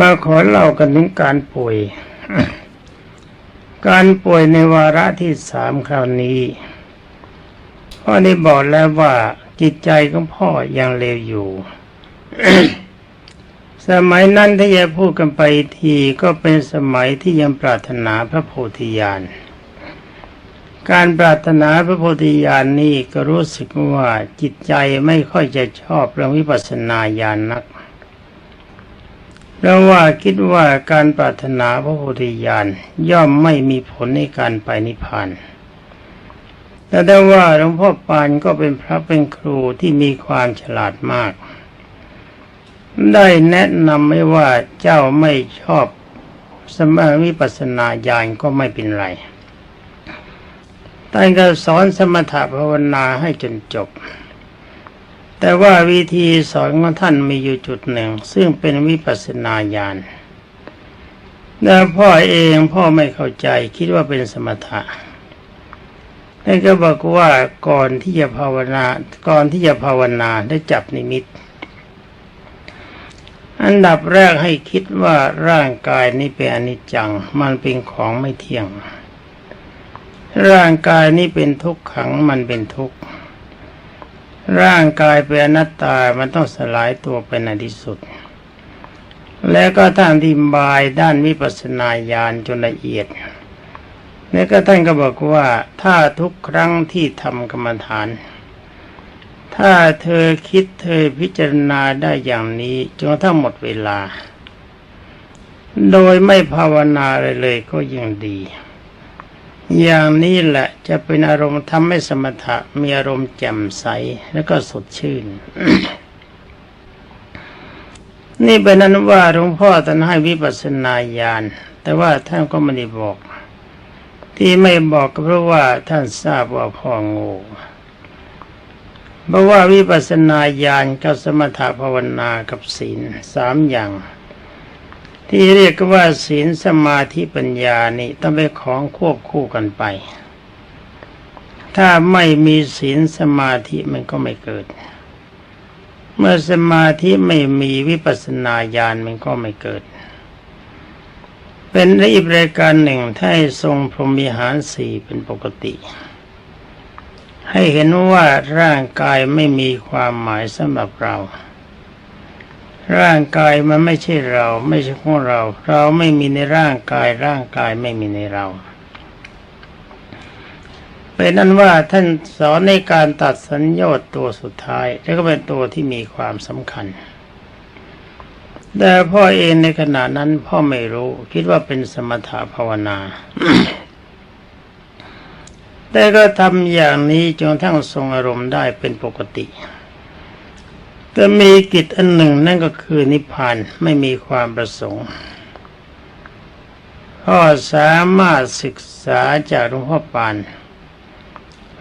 มาขอเล่ากันถึงการป่วย การป่วยในวาระที่สามคราวนี้พ่อได้บอกแล้วว่าจิตใจของพ่อยังเลวอยู่ สมัยนั้นถ้าจะพูดกันไปทีก็เป็นสมัยที่ยังปรารถนาพระโพธิญาณ การปรารถนาพระโพธิญาณนี่ก็รู้สึกว่าจิตใจไม่ค่อยจะชอบเรื่องวิปัสสนาญาณนัก เพราะว่าคิดว่าการปรารถนาพระโพธิญาณย่อมไม่มีผลในการไปนิพพานแต่ได้ว่าหลวงพ่อปานก็เป็นพระเป็นครูที่มีความฉลาดมาก ได้แนะนำไว้ว่าเจ้าไม่ชอบสมาวิปัสสนาญาณก็ไม่เป็นไรท่านก็สอนสมถภาวนาให้จนจบ แต่ว่าวิธีสอนของท่านมีอยู่จุดหนึ่ง ซึ่งเป็นวิปัสสนาญาณแต่พ่อเองพ่อไม่เข้าใจคิดว่าเป็นสมถะท่านก็บอกว่าก่อนที่จะภาวนา ก่อนที่จะภาวนาได้จับนิมิต อันดับแรกให้คิดว่าร่างกายนี้เป็นอนิจจัง มันเป็นของไม่เที่ยง ร่างกายนี้เป็นทุกขังมันเป็นทุกข์ ร่างกายเป็นอนัตตา มันต้องสลายตัวไปในที่สุด แล้วก็ท่านอธิบายด้านวิปัสสนาญาณจนละเอียด แล้วก็ท่านก็บอกว่า ถ้าทุกครั้งที่ทำกรรมฐาน ถ้าเธอคิดเธอพิจารณาได้อย่างนี้จนทั้งหมดเวลา โดยไม่ภาวนาเลยเลยก็ยังดี อย่างนี้แหละจะเป็นอารมณ์ทำให้สมถะมีอารมณ์แจ่มใสแล้วก็สดชื่น นี่เป็นนั้นว่าหลวงพ่อท่านให้วิปัสสนาญาณแต่ว่าท่านก็ไม่ได้บอก ที่ไม่บอกก็เพราะว่าท่านทราบว่าพ่อโง่เพราะว่าวิปัสสนาญาณกับสมถะภาวนากับศีลสามอย่าง ที่เรียกว่าศีลสมาธิปัญญานี่ต้องเป็นของควบคู่กันไป ถ้าไม่มีศีลสมาธิมันก็ไม่เกิด เมื่อสมาธิไม่มีวิปัสสนาญาณมันก็ไม่เกิด เป็นอีกรายการหนึ่งถ้าให้ทรงพรหมิหารสี่เป็นปกติ ให้เห็นว่าร่างกายไม่มีความหมายสำหรับเรา ร่างกายมันไม่ใช่เรา ไม่ใช่ของเรา เราไม่มีในร่างกาย ร่างกายไม่มีในเราเป็นนั้นว่าท่านสอนในการตัดสัญญาตัวสุดท้าย แล้วก็เป็นตัวที่มีความสำคัญ แต่พ่อเองในขณะนั้นพ่อไม่รู้คิดว่าเป็นสมถะภาวนา แต่ก็ทำอย่างนี้จนทั้งทรงอารมณ์ได้เป็นปกติ แต่มีกิจอันหนึ่งนั่นก็คือนิพพานไม่มีความประสงค์พ่อสามารถศึกษาจากหลวงพ่อปาน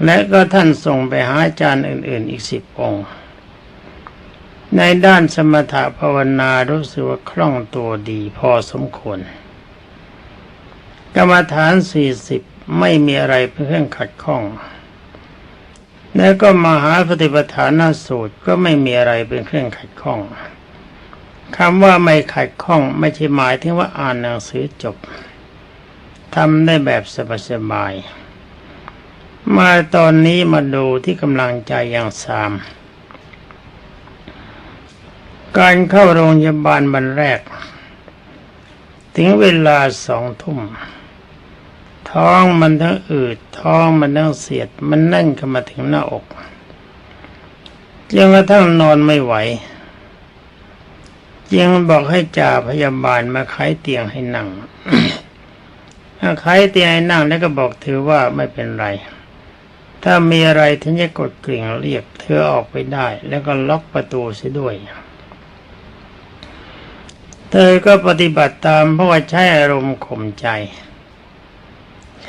และก็ท่านส่งไปหาอาจารย์อื่น ๆ อีกสิบองค์ ในด้านสมถะภาวนารู้สึกว่าคล่องตัวดีพอสมควร กรรมฐานสี่สิบไม่มีอะไรเป็นเครื่องขัดข้อง แล้วก็มหาปฏิปทานสูตรก็ไม่มีอะไรเป็นเครื่องขัดข้องคำว่าไม่ขัดข้องไม่ใช่หมายถึงว่าอ่านหนังสือจบทำได้แบบสบายๆมาตอนนี้มาดูที่กำลังใจอย่างสาม การเข้าโรงพยาบาลวันแรก ถึงเวลาสองทุ่ม ท้องมันทั้งอืดท้องมันทั้งเสียด มันแน่นเข้ามาถึงหน้าอกจนกระทั่งนอนไม่ไหวจึงบอกให้จ่าพยาบาลมาไขเตียงให้นั่งถ้าไขเตียงให้นั่งแล้วก็บอกเธอว่าไม่เป็นไร ถ้ามีอะไรถึงจะกดกริ่งเรียกเธอออกไปได้ แล้วก็ล็อกประตูเสียด้วย เธอก็ปฏิบัติตามเพราะว่าใช้อารมณ์ข่มใจ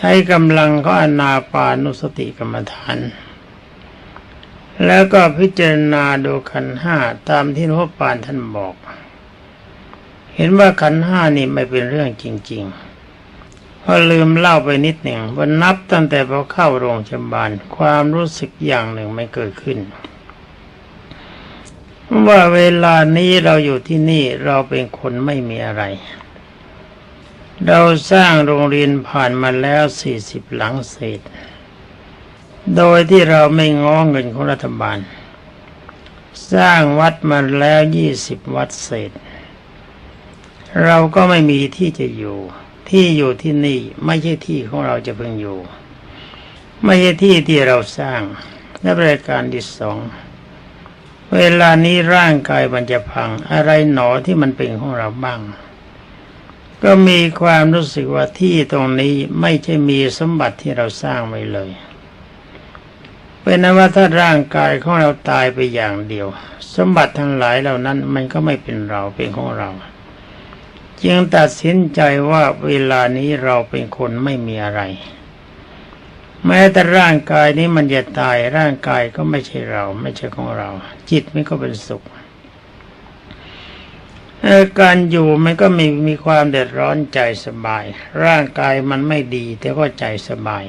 ใช้กำลังก็อนาปานุสติกรรมฐาน แล้วก็พิจารณาดูขันห้าตามที่หลวงพ่อปานท่านบอก เห็นว่าขันห้านี่ไม่เป็นเรื่องจริงๆเพราะลืมเล่าไปนิดหนึ่งว่านับตั้งแต่พอเข้าโรงพยาบาลความรู้สึกอย่างหนึ่งไม่เกิดขึ้นว่าเวลานี้เราอยู่ที่นี่เราเป็นคนไม่มีอะไร เราสร้างโรงเรียนผ่านมาแล้วสี่สิบหลังเศษ โดยที่เราไม่ง้อเงินของรัฐบาล สร้างวัดมาแล้วยี่สิบวัดเศษ เราก็ไม่มีที่จะอยู่ ที่อยู่ที่นี่ไม่ใช่ที่ของเราจะเพิ่งอยู่ ไม่ใช่ที่ที่เราสร้างและบริการที่สองเวลานี้ร่างกายมันจะพังอะไรหนอที่มันเป็นของเราบ้าง ก็มีความรู้สึกว่าที่ตรงนี้ไม่ใช่มีสมบัติที่เราสร้างไว้เลย เป็นนั้นว่าถ้าร่างกายของเราตายไปอย่างเดียว สมบัติทั้งหลายเหล่านั้นมันก็ไม่เป็นเราเป็นของเรา จึงตัดสินใจว่าเวลานี้เราเป็นคนไม่มีอะไร แม้แต่ร่างกายนี้มันจะตายร่างกายก็ไม่ใช่เรา ไม่ใช่ของเรา จิตมันก็เป็นสุข การอยู่มันก็มีมีความเดือดร้อนใจสบาย ร่างกายมันไม่ดี แต่ก็ใจสบาย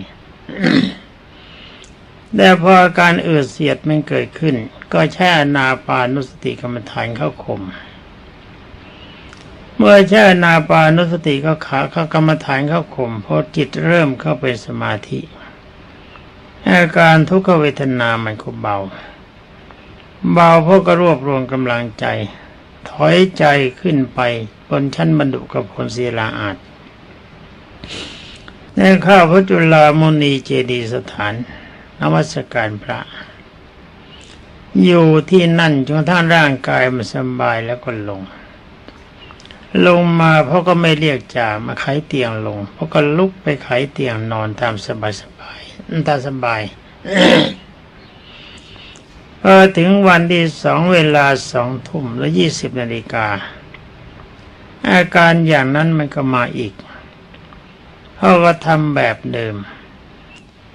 แต่พออาการอืดเสียดมันเกิดขึ้น ก็แช่นาปานุสติกรรมฐานเข้าข่มเมื่อแช่นาปานุสติก็ขาเข้ากรรมฐานเข้าข่มพอจิตเริ่มเข้าเป็นสมาธิอาการทุกขเวทนามันก็เบา เบาเพราะก็รวบรวมกำลังใจ ถอยใจขึ้นไปบนชั้นบรรดุกับผลศีลาอาจในข้าวพระจุลามุนีเจดีสถานนวัสการพระ อยู่ที่นั่นจนกระทั่งร่างกายมันสบายแล้วก็ลง ลงมาเพราะก็ไม่เรียกจ่ามาไขเตียงลง เพราะก็ลุกไปไขเตียงนอนตามสบายสบายตามสบาย พอถึงวันที่สองเวลาสองทุ่มและยี่สิบนาฬิกา อาการอย่างนั้นมันก็มาอีก เพราะว่าทำแบบเดิม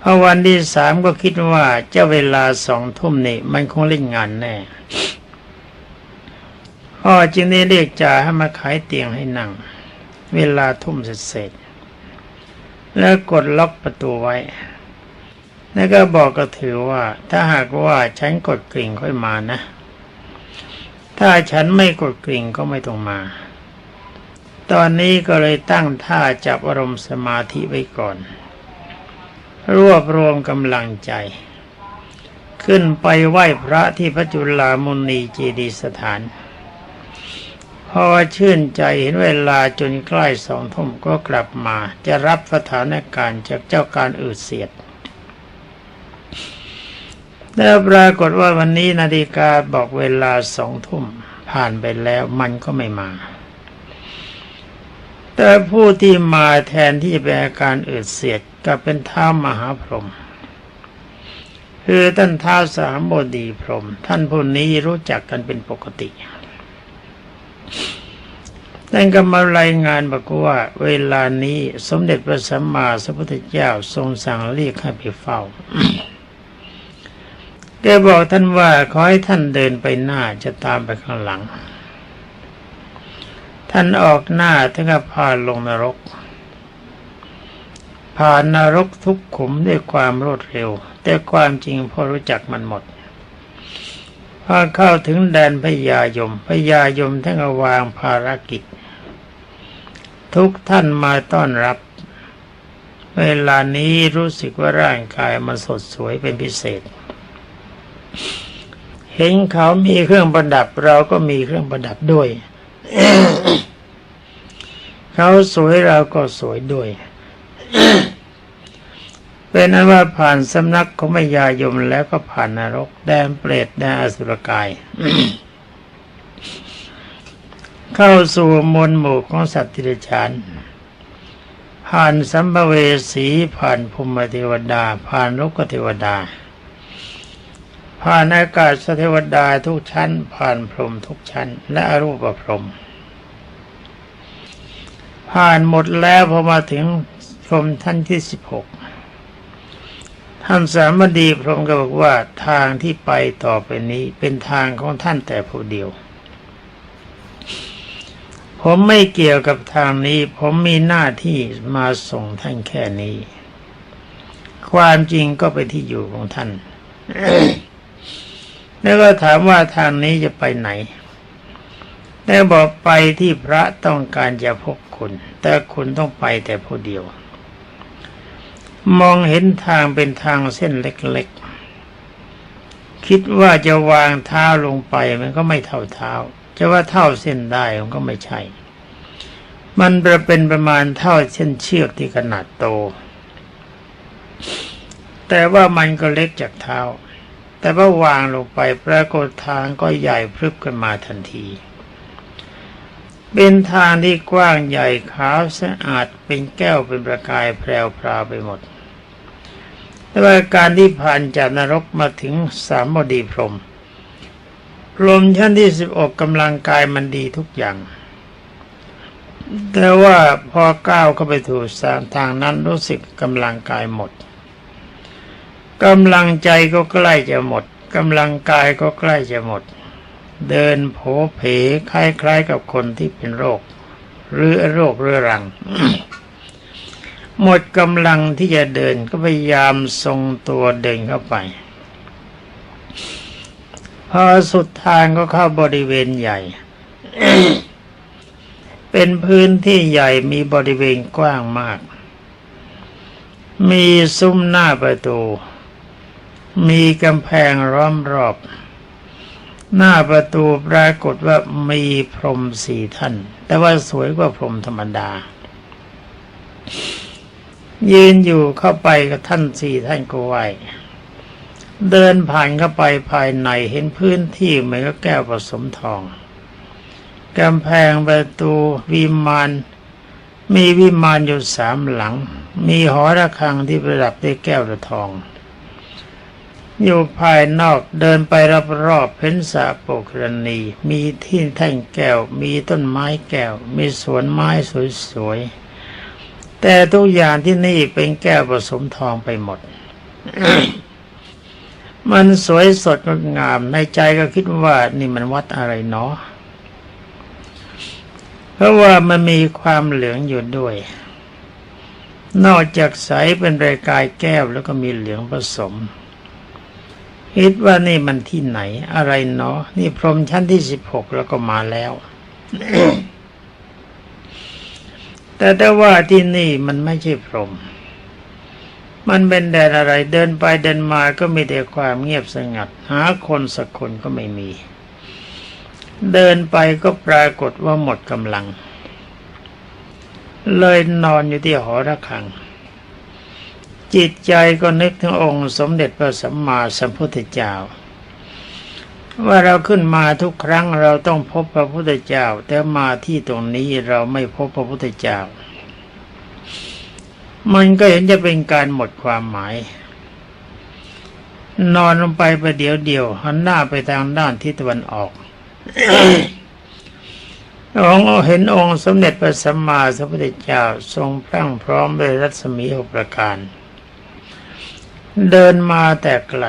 พอวันที่สามก็คิดว่าเจ้าเวลาสองทุ่มนี่มันคงเล่นงานแน่พ่อจึงได้เรียกจ่าให้มาขายเตียงให้นั่ง เวลาทุ่มเสร็จแล้วกดล็อกประตูไว้ แล้วก็บอกก็ถือว่า ถ้าหากว่าฉันกดกริ่งค่อยมานะ ถ้าฉันไม่กดกริ่งก็ไม่ต้องมา ตอนนี้ก็เลยตั้งท่าจับอารมณ์สมาธิไว้ก่อน รวบรวมกำลังใจ ขึ้นไปไหว้พระที่พระจุลามุนีเจดีสถาน พอชื่นใจเห็นเวลาจนใกล้สองทุ่มก็กลับมา จะรับสถานการณ์จากเจ้าการอืดเสียด แล้วปรากฏว่าวันนี้นาฬิกาบอกเวลาสองทุ่มผ่านไปแล้วมันก็ไม่มา แต่ผู้ที่มาแทนที่เป็นอาการอืดเสียดกลับเป็นท้ามหาพรหมคือท่านท้าสามบดีพรหมท่านผู้นี้รู้จักกันเป็นปกติท่านก็มารายงานบอกว่า เวลานี้สมเด็จพระสัมมาสัมพุทธเจ้าทรงสั่งเรียกให้ไปเฝ้า แกบอกท่านว่าขอให้ท่านเดินไปหน้าจะตามไปข้างหลัง ท่านออกหน้าท่านก็พาลงนรก ผ่านนรกทุกขุมด้วยความรวดเร็ว แต่ความจริงพอรู้จักมันหมดพอเข้าถึงแดนพญายมพญายมท่านก็วางภารกิจ ทุกท่านมาต้อนรับ เวลานี้รู้สึกว่าร่างกายมันสดสวยเป็นพิเศษ เห็นเขามีเครื่องประดับ เราก็มีเครื่องประดับด้วย เขาสวยเราก็สวยด้วย เป็นนั้นว่าผ่านสำนักของพญายมแล้วก็ผ่านนรก แดนเปรตแดนอสุรกาย เข้าสู่มวลหมู่ของสัตว์ติรฉานผ่านสัมภเวสีผ่านภูมิเทวดา ผ่านลูกเทวดา ผ่านอากาศเทวดาทุกชั้น ผ่านพรหมทุกชั้น และอรูปพรหมผ่านหมดแล้วพอมาถึงพรหมท่านที่สิบหกท่านสามดีพรหมก็บอกว่าทางที่ไปต่อไปนี้เป็นทางของท่านแต่ผู้เดียว ผมไม่เกี่ยวกับทางนี้ ผมมีหน้าที่มาส่งท่านแค่นี้ ความจริงก็ไปที่อยู่ของท่าน แล้วก็ถามว่าทางนี้จะไปไหนแล้วบอกไปที่พระต้องการจะพบคุณ แต่คุณต้องไปแต่ผู้เดียว มองเห็นทางเป็นทางเส้นเล็กๆ คิดว่าจะวางเท้าลงไปมันก็ไม่เท่าเท้า จะว่าเท่าเส้นได้มันก็ไม่ใช่ มันจะเป็นประมาณเท่าเส้นเชือกที่ขนาดโต แต่ว่ามันก็เล็กจากเท้า แต่ว่าวางลงไปปรากฏทางก็ใหญ่พรึบขึ้นมาทันที เป็นทางที่กว้างใหญ่ขาวสะอาดเป็นแก้วเป็นประกายแพรวพราวไปหมด แต่ว่าการที่ผ่านจากนรกมาถึงสามบดีพรมพรมชั้นที่สิบออกำลังกายมันดีทุกอย่างแต่ว่าพอก้าวเข้าไปถูกสามทางนั้นรู้สึกกำลังกายหมด กำลังใจก็ใกล้จะหมดกำลังกายก็ใกล้จะหมด เดินโผเพคล้ายๆกับคนที่เป็นโรค หรือโรคเรื้อรัง หมดกำลังที่จะเดินก็พยายามทรงตัวเดินเข้าไปพอสุดทางก็เข้าบริเวณใหญ่ เป็นพื้นที่ใหญ่มีบริเวณกว้างมาก มีซุ้มหน้าประตู มีกำแพงล้อมรอบ หน้าประตูปรากฏว่ามีพรมสี่ท่าน แต่ว่าสวยกว่าพรมธรรมดา ยืนอยู่เข้าไปกับท่านสี่ท่านก็ไหวเดินผ่านเข้าไปภายในเห็นพื้นที่เหมือนกับแก้วผสมทองกำแพงประตูวิมานมีวิมานอยู่สามหลัง มีหอระฆังที่ประดับด้วยแก้วและทอง อยู่ภายนอกเดินไปรับรอบเพ้นสระโปกรณี มีที่แท่งแก้ว มีต้นไม้แก้ว มีสวนไม้สวยๆ แต่ทุกอย่างที่นี่เป็นแก้วผสมทองไปหมด มันสวยสดงดงามในใจก็คิดว่านี่มันวัดอะไรเนาะเพราะว่ามันมีความเหลืองอยู่ด้วย นอกจากใสเป็นรายกายแก้วแล้วก็มีเหลืองผสม คิดว่านี่มันที่ไหน อะไรเนาะนี่พรมชั้นที่สิบหกแล้วก็มาแล้ว แต่แต่ว่าที่นี่มันไม่ใช่พรม มันเป็นแดนอะไร เดินไปเดินมาก็มีแต่ความเงียบสงัด หาคนสักคนก็ไม่มี เดินไปก็ปรากฏว่าหมดกำลัง เลยนอนอยู่ที่หอระฆัง จิตใจก็นึกถึงองค์สมเด็จพระสัมมาสัมพุทธเจ้า ว่าเราขึ้นมาทุกครั้งเราต้องพบพระพุทธเจ้า แต่มาที่ตรงนี้เราไม่พบพระพุทธเจ้า มันก็เห็นจะเป็นการหมดความหมาย นอนลงไปประเดี๋ยวเดียวหันหน้าไปทางด้านทิศตะวันออกองเห็นองค์สมเด็จพระสัมมาสัมพุทธเจ้าทรงพรั่งพร้อมด้วยรัศมีหกประการ เดินมาแต่ไกล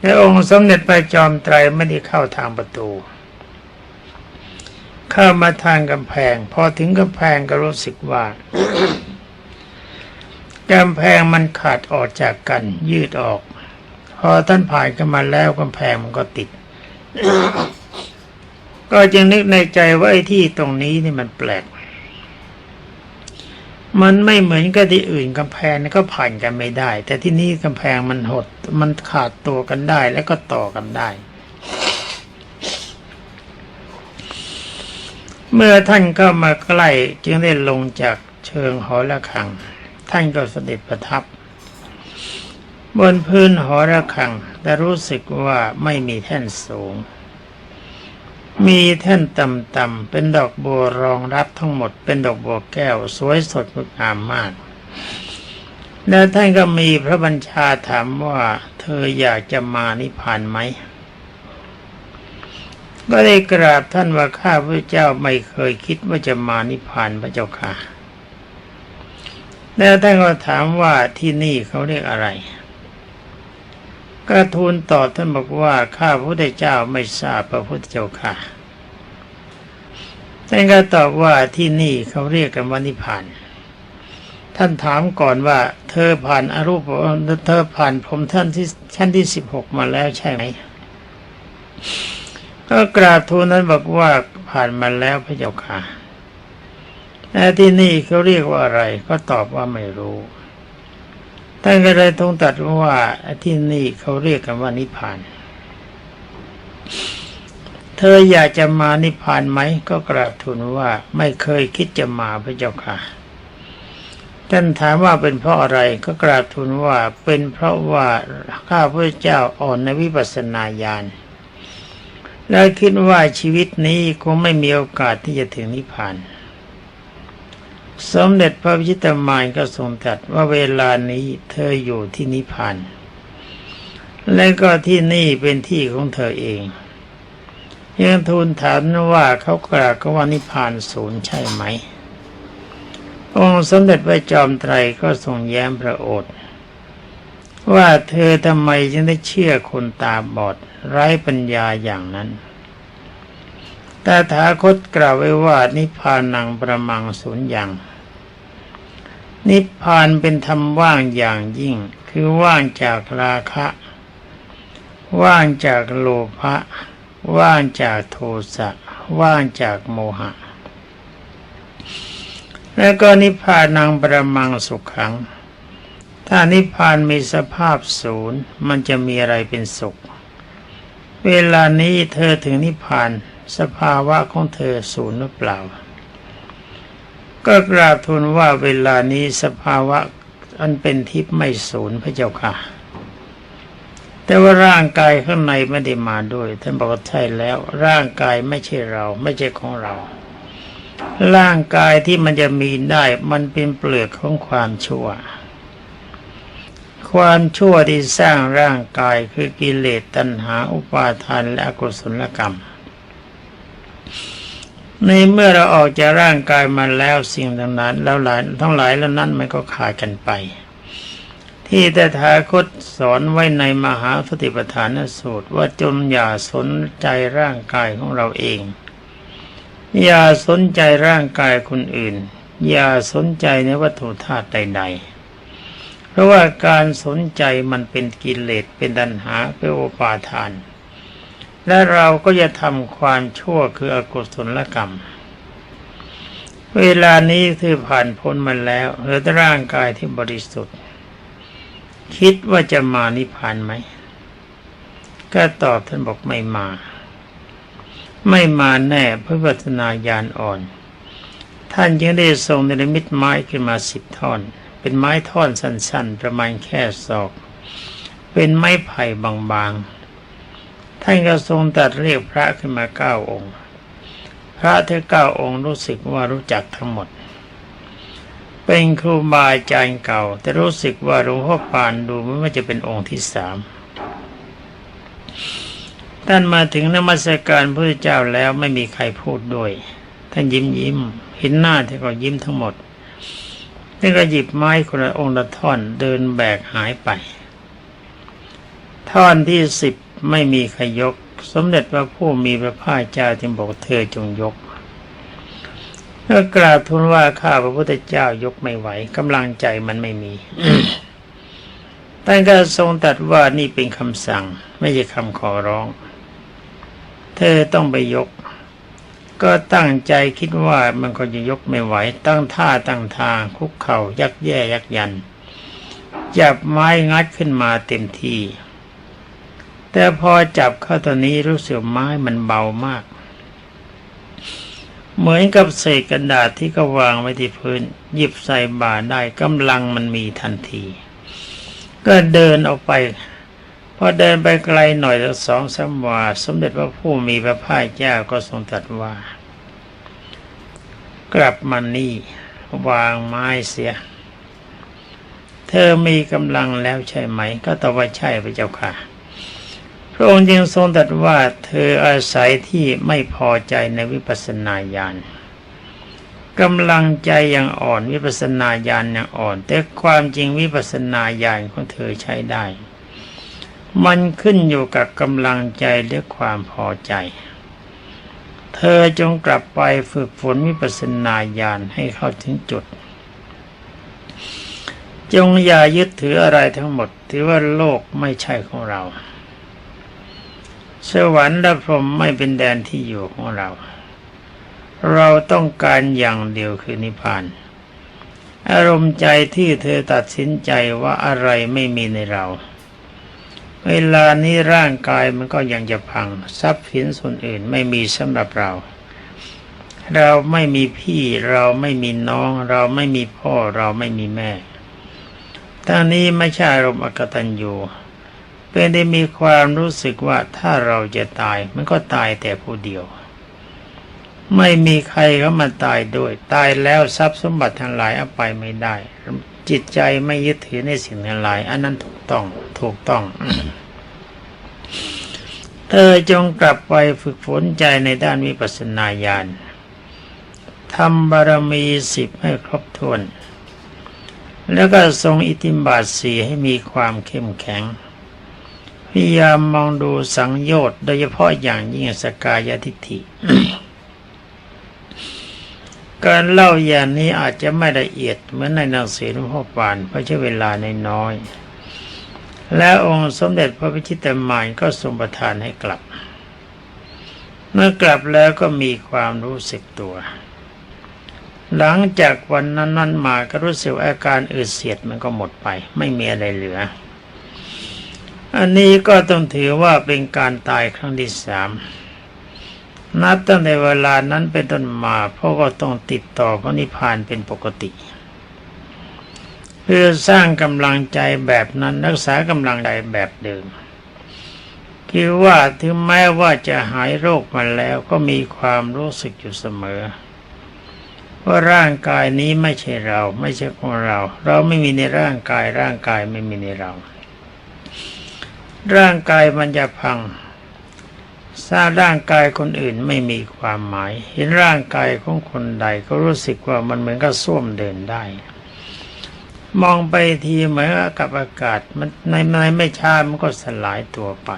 และองค์สมเด็จพระจอมไตรไม่ได้เข้าทางประตู เข้ามาทางกำแพง พอถึงกำแพงก็รู้สึกว่ากำแพงมันขาดออกจากกัน ยืดออก พอท่านผ่านกันมาแล้วกำแพงมันก็ติด ก็จึงนึกในใจว่าไอ้ที่ตรงนี้นี่มันแปลก มันไม่เหมือนกับที่อื่นกำแพงก็ผ่านกันไม่ได้ แต่ที่นี่กำแพงมันหด มันขาดตัวกันได้แล้วก็ต่อกันได้ เมื่อท่านเข้ามาใกล้จึงได้ลงจากเชิงหอระฆัง ท่านก็เสด็จประทับ บนพื้นหอระฆังแต่รู้สึกว่าไม่มีแท่นสูง มีแท่นต่ำๆเป็นดอกบัวรองรับทั้งหมดเป็นดอกบัวแก้ว สวยสดงดงามมาก แล้วท่านก็มีพระบัญชาถามว่า เธออยากจะมานิพพานไหม ก็ได้กราบท่านว่าข้าพระเจ้าไม่เคยคิดว่าจะมานิพพานพระเจ้าค่ะ แล้วท่านก็ถามว่าที่นี่เขาเรียกอะไร ก็ทูลตอบท่านบอกว่าข้าพระพุทธเจ้าไม่ทราบพระพุทธเจ้าค่ะท่านก็ตอบว่าที่นี่เขาเรียกกันว่านิพพาน ท่านถามก่อนว่า เธอผ่านอรูปเธอผ่านพรหมท่านที่ชั้นที่สิบหกมาแล้วใช่ไหม ก็กราบทูลนั้นบอกว่าผ่านมาแล้วพระเจ้าค่ะแต่ที่นี่เขาเรียกว่าอะไร ก็ตอบว่าไม่รู้ ท่านก็เลยทรงตัดว่าที่นี่เขาเรียกกันว่านิพพาน เธออยากจะมานิพพานไหมก็กราบทูลว่าไม่เคยคิดจะมาพระเจ้าค่ะท่านถามว่าเป็นเพราะอะไรก็กราบทูลว่าเป็นเพราะว่าข้าพระเจ้าอ่อนในวิปัสสนาญาณและคิดว่าชีวิตนี้คงไม่มีโอกาสที่จะถึงนิพพาน สมเด็จพระพิชิตามานก็ทรงตรัสว่าเวลานี้เธออยู่ที่นิพพานและก็ที่นี่เป็นที่ของเธอเองยังทูลถามว่าเขากล่าวกันว่านิพพานศูนย์ใช่ไหม องค์สมเด็จพระจอมไตรก็ทรงแย้มพระโอษฐ์ว่าเธอทำไมจึงได้เชื่อคนตาบอดไร้ปัญญาอย่างนั้น ตถาคตกล่าวไว้ว่านิพพานังประมังศูนย์อย่างนิพพานเป็นธรรมว่างอย่างยิ่ง คือว่างจากราคะ ว่างจากโลภะว่างจากโทสะว่างจากโมหะ แล้วก็นิพพานังประมังสุขขัง ถ้านิพพานมีสภาพศูนย์มันจะมีอะไรเป็นสุข เวลานี้เธอถึงนิพพาน สภาวะของเธอศูนย์หรือเปล่า ก็กราบทูลว่าเวลานี้สภาวะอันเป็นทิพย์ไม่ศูนย์พระเจ้าค่ะ แต่ว่าร่างกายข้างในไม่ได้มาด้วยท่านบอกว่าใช่แล้ว ร่างกายไม่ใช่เรา ไม่ใช่ของเรา ร่างกายที่มันจะมีได้มันเป็นเปลือกของความชั่ว ความชั่วที่สร้างร่างกายคือกิเลสตัณหาอุปาทานและอกุศลกรรม ในเมื่อเราออกจากร่างกายมาแล้วสิ่งต่างนั้นแล้วหลายทั้งหลายแล้วนั้นมันก็ขาดกันไป ที่แตถาคตสอนไว้ในมหาสติปัฏฐานสูตรว่าจงอย่าสนใจร่างกายของเราเอง อย่าสนใจร่างกายคนอื่น อย่าสนใจในวัตถุธาตุใด ๆ เพราะว่าการสนใจมันเป็นกิเลสเป็นตัณหาเป็นโอปาทาน และเราก็จะทำความชั่วคืออกุศลกรรม เวลานี้คือผ่านพ้นมาแล้วเหลือแต่ร่างกายที่บริสุทธิ์ คิดว่าจะมานิพพานไหม ก็ตอบท่านบอกไม่มา ไม่มาแน่เพราะวัฒนายานอ่อน ท่านยังได้ทรงเนมิตไม้ขึ้นมาสิบท่อน เป็นไม้ท่อนสั้นๆ ประมาณแค่ศอก เป็นไม้ไผ่บางๆ ท่านก็ทรงตัดเรียกพระขึ้นมาเก้าองค์ พระทั้งเก้าองค์รู้สึกว่ารู้จักทั้งหมด เป็นครูบาอาจารย์เก่า แต่รู้สึกว่าหลวงพ่อปานดูไม่ว่าจะเป็นองค์ที่สามท่านมาถึงนมัสการพระเจ้าแล้วไม่มีใครพูดด้วย ท่านยิ้มยิ้มเห็นหน้าท่านก็ยิ้มทั้งหมดท่านก็หยิบไม้คนละองค์ละท่อนเดินแบกหายไป ท่อนที่สิบ ไม่มีใครยก สมเด็จพระผู้มีพระภาคเจ้าจึงบอกเธอจงยกก็กราบทูลว่าข้าพระพุทธเจ้ายกไม่ไหวกำลังใจมันไม่มีท่านก็ทรงตรัสว่านี่เป็นคำสั่ง ไม่ใช่คำขอร้อง เธอต้องไปยก ก็ตั้งใจคิดว่ามันก็จะยกไม่ไหว ตั้งท่าตั้งทางคุกเข่ายักแย่ยักยัน จับไม้งัดขึ้นมาเต็มที่ แต่พอจับเข้าตอนนี้รู้สึกไม้มันเบามาก เหมือนกับเศษกระดาษที่ก็วางไว้ที่พื้น หยิบใส่บ่าได้กำลังมันมีทันที ก็เดินออกไป พอเดินไปไกลหน่อยล้วสองสามวา สมเด็จพระผู้มีพระภาคเจ้าก็ทรงตรัสว่า กลับมานี่ วางไม้เสียเธอมีกำลังแล้วใช่ไหม ก็ตอบว่าใช่พระเจ้าค่ะ พระองค์จึงทรงตรัสว่าเธออาศัยที่ไม่พอใจในวิปัสสนาญาณกำลังใจยังอ่อนวิปัสสนาญาณยังอ่อน แต่ความจริงวิปัสสนาญาณของเธอใช้ได้ มันขึ้นอยู่กับกำลังใจและความพอใจ เธอจงกลับไปฝึกฝนวิปัสสนาญาณให้เข้าถึงจุด จงอย่ายึดถืออะไรทั้งหมดถือว่าโลกไม่ใช่ของเรา สวรรค์และพรหมไม่เป็นแดนที่อยู่ของเรา เราต้องการอย่างเดียวคือนิพพาน อารมณ์ใจที่เธอตัดสินใจว่าอะไรไม่มีในเรา เวลานี้ร่างกายมันก็ยังจะพัง ทรัพย์สินส่วนอื่นไม่มีสำหรับเราเราไม่มีพี่เราไม่มีน้อง เราไม่มีพ่อเราไม่มีแม่ทั้งนี้ไม่ใช่อารมณ์อกตัญญู เป็นได้มีความรู้สึกว่าถ้าเราจะตายมันก็ตายแต่ผู้เดียว ไม่มีใครเขามาตายด้วย ตายแล้วทรัพย์สมบัติทั้งหลายเอาไปไม่ได้ จิตใจไม่ยึดถือในสิ่งทั้งหลาย อันนั้นถูกต้องถูกต้อง เธอจงกลับไปฝึกฝนใจในด้านวิปัสสนาญาณทำบารมีสิบให้ครบถ้วน แล้วก็ทรงอิทธิบาทสีให้มีความเข้มแข็ง พยายามมองดูสังโยชน์โดยเฉพาะอย่างยิ่งสกายทิฏฐิ การเล่าอย่างนี้อาจจะไม่ละเอียดเหมือนในหนังสือหลวงพ่อปานเพราะใช้เวลาในน้อย และองค์สมเด็จพระพิชิตมารก็ทรงประทานให้กลับ เมื่อกลับแล้วก็มีความรู้สึกตัว หลังจากวันนั้นนั้นมาก็รู้สึกอาการอืดเสียดมันก็หมดไป ไม่มีอะไรเหลือ อันนี้ก็ต้องถือว่าเป็นการตายครั้งที่สามนับตั้งแต่เวลานั้นเป็นต้นมาเพราะก็ต้องติดต่อพระนิพพานเป็นปกติ เพื่อสร้างกำลังใจแบบนั้นรักษากำลังใจแบบเดิมคือว่าถึงแม้ว่าจะหายโรคมาแล้วก็มีความรู้สึกอยู่เสมอว่าร่างกายนี้ไม่ใช่เรา ไม่ใช่ของเรา เราไม่มีในร่างกายร่างกายไม่มีในเรา ร่างกายมันจะพังทราบร่างกายคนอื่นไม่มีความหมาย เห็นร่างกายของคนใดก็รู้สึกว่ามันเหมือนกับส้วมเดินได้ มองไปทีเหมือนกับอากาศ มันในในไม่ช้ามันก็สลายตัวไป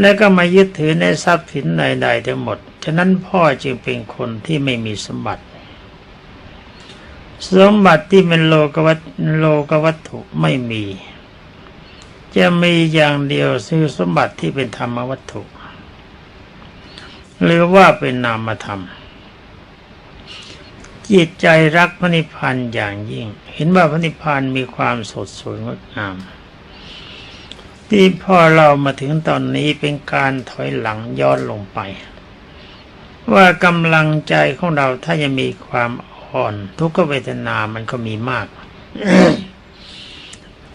แล้วก็มายึดถือในทรัพย์สินใดๆทั้งหมด ฉะนั้นพ่อจึงเป็นคนที่ไม่มีสมบัติ สมบัติที่เป็นโลกวัตโลกวัตถุไม่มี จะมีอย่างเดียวคือสมบัติที่เป็นธรรมวัตถุ หรือว่าเป็นนามธรรม จิตใจรักพระนิพพานอย่างยิ่ง เห็นว่าพระนิพพานมีความสดสวยงดงาม ที่พ่อเรามาถึงตอนนี้เป็นการถอยหลังย้อนลงไป ว่ากำลังใจของเราถ้ายังมีความอ่อน ทุกขเวทนามันก็มีมาก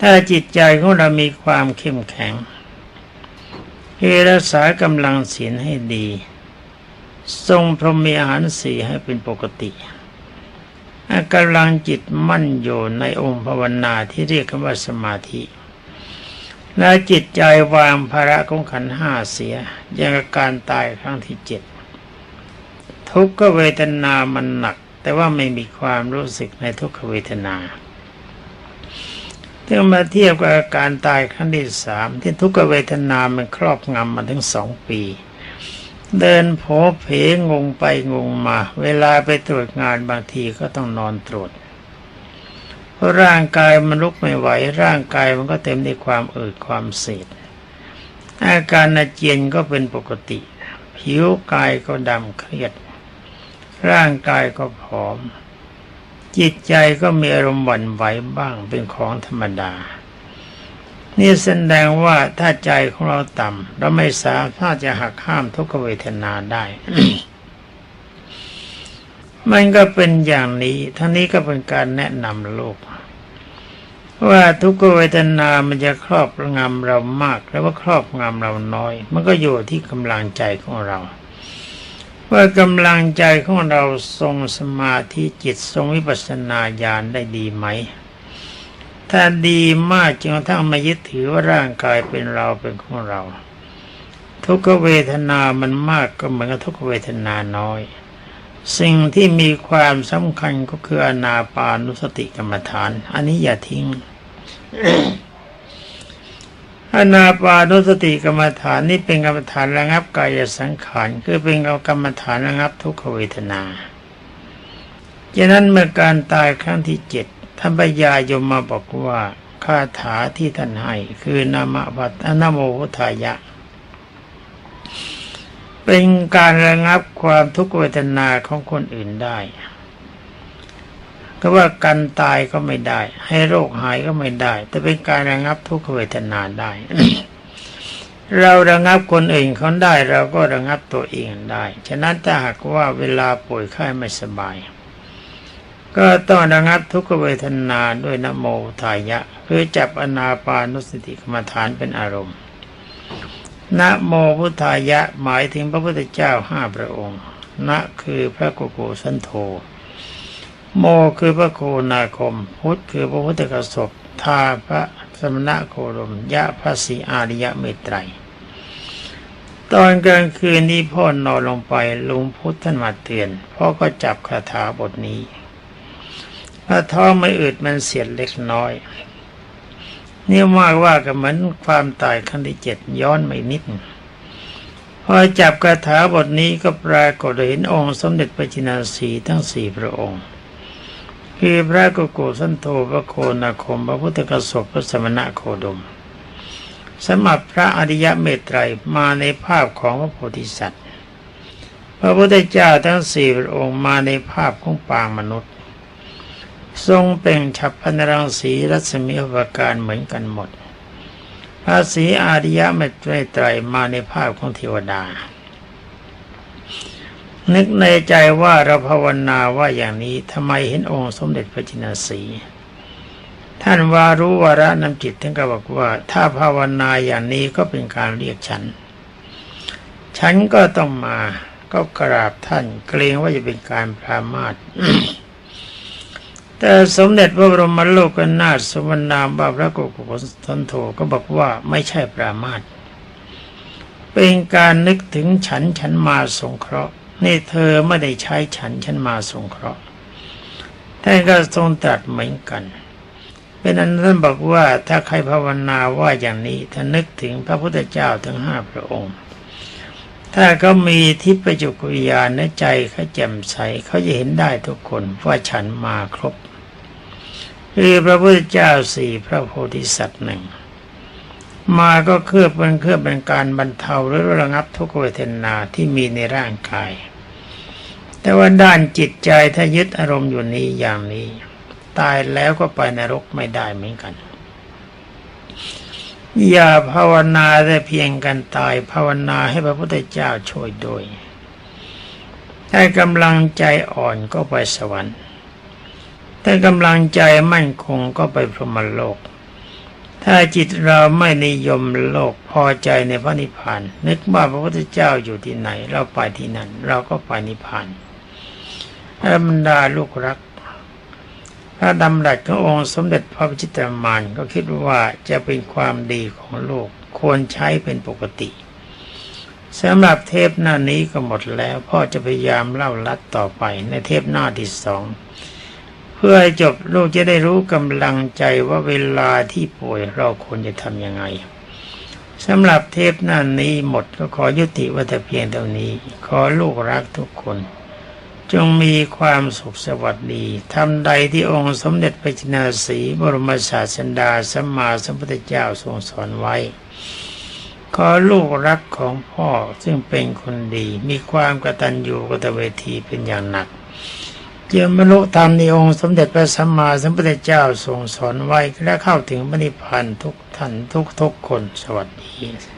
ถ้าจิตใจของเรามีความเข้มแข็งคือรักษากำลังศีลให้ดี ทรงพรหมีอาหารสีให้เป็นปกติกำลังจิตมั่นอยู่ในองค์ภาวนาที่เรียกว่าสมาธิ และจิตใจวางภาระของขันห้าเสียยังการตายครั้งที่เจ็ดทุกขเวทนามันหนัก แต่ว่าไม่มีความรู้สึกในทุกขเวทนา ถ้ามาเทียบกับอาการตายครั้งที่สามที่ทุกขเวทนามันครอบงำมาถึงสองปี เดินโผเพงงไปงงมา เวลาไปตรวจงานบางทีก็ต้องนอนตรวจเพราะร่างกายมันลุกไม่ไหว ร่างกายมันก็เต็มด้วยความอืดความเสียดอาการอาเจียนก็เป็นปกติ ผิวกายก็ดำเครียด ร่างกายก็ผอม จิตใจก็มีอารมณ์หวั่นไหวบ้างเป็นของธรรมดา นี่แสดงว่าถ้าใจของเราต่ำเราไม่สามารถจะหักห้ามทุกขเวทนาได้ มันก็เป็นอย่างนี้ทั้งนี้ก็เป็นการแนะนำโลก ว่าทุกขเวทนามันจะครอบงำเรามาก แล้วว่าครอบงำเราน้อย มันก็อยู่ที่กำลังใจของเรา ว่ากำลังใจของเราทรงสมาธิจิตทรงวิปัสสนาญาณได้ดีไหม ถ้าดีมากจนกระทั่งมายึดถือว่าร่างกายเป็นเราเป็นของเรา ทุกเวทนามันมากก็เหมือนกับทุกเวทนาน้อย สิ่งที่มีความสำคัญก็คืออนาปานุสติกรรมฐาน อันนี้อย่าทิ้ง อนาปานุสติกรรมฐานนี่เป็นกรรมฐานระงับกายสังขารคือเป็นกรรมฐานระงับทุกขเวทนาฉะนั้นเมื่อการตายครั้งที่เจ็ดท่านพญายมมาบอกว่าคาถาที่ท่านให้คือนามวัตนโมพุทธายะ เป็นการระงับความทุกขเวทนาของคนอื่นได้ ก็ว่ากันตายก็ไม่ได้ ให้โรคหายก็ไม่ได้ แต่เป็นการระงับทุกขเวทนาได้ เราระงับคนอื่นเขาได้ เราก็ระงับตัวเองได้ ฉะนั้นถ้าหากว่าเวลาป่วยไข้ไม่สบาย ก็ต้องระงับทุกขเวทนาด้วยนะโมทายะ คือจับอนาปานุสติกรรมฐานเป็นอารมณ์นะโมพุทธายะหมายถึงพระพุทธเจ้าห้าพระองค์นะคือพระโกโกสันโธ โมคือพระโคนาคม พุทธคือพระพุทธกสบทาพระสมณะโคดมยะพระศรีอาริยะเมตไตร ตอนกลางคืนนี้พ่อนอนลงไปลุงพุทธท่านมาเตือนพ่อก็จับคาถาบทนี้ถ้าท้องไม่อืดมันเสียดเล็กน้อยนี่มากว่ากันเหมือนความตายขั้นที่เจ็ดย้อนไม่นิดพอจับคาถาบทนี้ก็ปรากฏเห็นองค์สมเด็จพระจินาสีทั้งสี่พระองค์ คือพระโกโกสันโธพระโคนาคม พระพุทธกสบพระสมณะโคดมสมรับพระอริยะเมตไตรมาในภาพของพระโพธิสัตว์ พระพุทธเจ้าทั้งสี่พระองค์มาในภาพของปางมนุษย์ ทรงเปล่งฉับพนรังสีรัศมีอุปการเหมือนกันหมด พระศรีอาริยะเมตไตรมาในภาพของเทวดา นึกในใจว่าเราภาวนาว่าอย่างนี้ทำไมเห็นองค์สมเด็จพระจินสี ท่านวารู้วาระนำจิตถึงกับอกว่า ถ้าภาวนาอย่างนี้ก็เป็นการเรียกฉัน ฉันก็ต้องมาก็กราบท่านเกรงว่าจะเป็นการพรามาสแต่สมเด็จพระบรมโลกนาถสมณนามบาพระโกโกสันโธก็บอกว่าไม่ใช่ปรามาสเป็นการนึกถึงฉันฉันมาสงเคราะห์ นี่เธอไม่ได้ใช้ฉันฉันมาสงเคราะห์ท่านก็ทรงตรัสเหมือนกันเป็นอันท่านบอกว่าถ้าใครภาวนาว่าอย่างนี้ถ้านึกถึงพระพุทธเจ้าทั้งห้าพระองค์ ถ้าเขามีทิพยจุกวิญญาณในใจเขาแจ่มใสเขาจะเห็นได้ทุกคนว่าฉันมาครบคือพระพุทธเจ้าสี่พระโพธิสัตว์หนึ่ง มาก็เครือบเป็นเครือบเป็นการบรรเทาหรือระงับทุกขเวทนาที่มีในร่างกาย แต่ว่าด้านจิตใจถ้ายึดอารมณ์อยู่นี้อย่างนี้ ตายแล้วก็ไปนรกไม่ได้เหมือนกัน อย่าภาวนาแต่เพียงกันตาย ภาวนาให้พระพุทธเจ้าช่วยโดยถ้ากำลังใจอ่อนก็ไปสวรรค์ถ้ากำลังใจมั่นคงก็ไปพรหมโลก ถ้าจิตเราไม่นิยมโลกพอใจในพระนิพพาน นึกว่าพระพุทธเจ้าอยู่ที่ไหน เราไปที่นั่น เราก็ไปนิพพานธรรมดาลูกรัก พระดำรัสขององค์สมเด็จพระพิชิตรมานก็คิดว่าจะเป็นความดีของโลกควรใช้เป็นปกติสำหรับเทปหน้านี้ก็หมดแล้ว พ่อจะพยายามเล่าลัดต่อไปในเทปหน้าที่สอง พื่อให้จบลูกจะได้รู้กำลังใจว่าเวลาที่ป่วยเราควรจะทำยังไงสำหรับเทปหน้านี้หมดก็ขอยุติไว้แต่เพียงเท่านี้ ขอลูกรักทุกคน จงมีความสุขสวัสดีทำใดที่องค์สมเด็จพระจินาสีบรมศาสดาสัมมาสัมพุทธเจ้าทรงสอนไว้ ขอลูกรักของพ่อซึ่งเป็นคนดี มีความกตัญญูกตเวทีเป็นอย่างหนัก เจียมบรรลุธรรมในองค์สมเด็จพระสัมมาสัมพุทธเจ้าทรงสอนไว้และเข้าถึงมรรคนิพพานทุกท่านทุกทุกคนสวัสดี